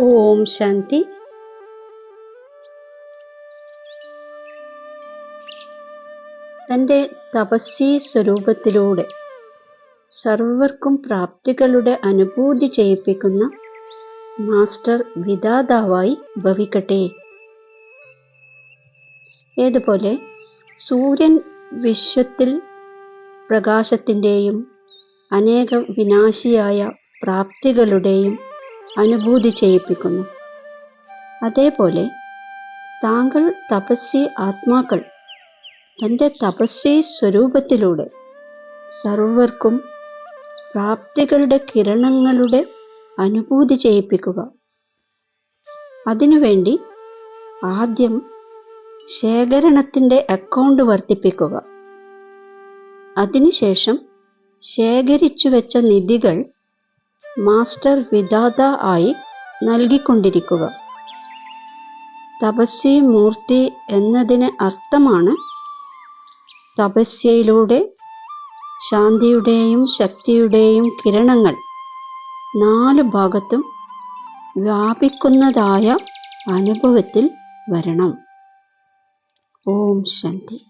ഓം ശാന്തി. തന്റെ തപസ്വി സ്വരൂപത്തിലൂടെ സർവർക്കും പ്രാപ്തികളുടെ അനുഭൂതി ചെയ്യിപ്പിക്കുന്ന മാസ്റ്റർ വിധാതാവായി ഭവിക്കട്ടെ. ഏതുപോലെ സൂര്യൻ വിശ്വത്തിൽ പ്രകാശത്തിന്റെയും അനേക വിനാശിയായ പ്രാപ്തികളുടെയും അനുഭൂതി ചെയ്യിപ്പിക്കുന്നു. അതേപോലെ താങ്കൾ തപസ്വി ആത്മാക്കൾ തന്റെ തപസ്വി സ്വരൂപത്തിലൂടെ സർവർക്കും പ്രാപ്തികളുടെ കിരണങ്ങളുടെ അനുഭൂതി ചെയ്യിപ്പിക്കുക. അതിനുവേണ്ടി ആദ്യം ശേഖരണത്തിന്റെ അക്കൗണ്ട് വർദ്ധിപ്പിക്കുക. അതിനുശേഷം ശേഖരിച്ചു വെച്ച നിധികൾ മാസ്റ്റർ വിധാത ആയി നൽകിക്കൊണ്ടിരിക്കുക. തപസ്വി മൂർത്തി എന്നതിന് അർത്ഥമാണ് തപസ്യയിലൂടെ ശാന്തിയുടെയും ശക്തിയുടെയും കിരണങ്ങൾ നാല് ഭാഗത്തും വ്യാപിക്കുന്നതായ അനുഭവത്തിൽ വരണം. ഓം ശാന്തി.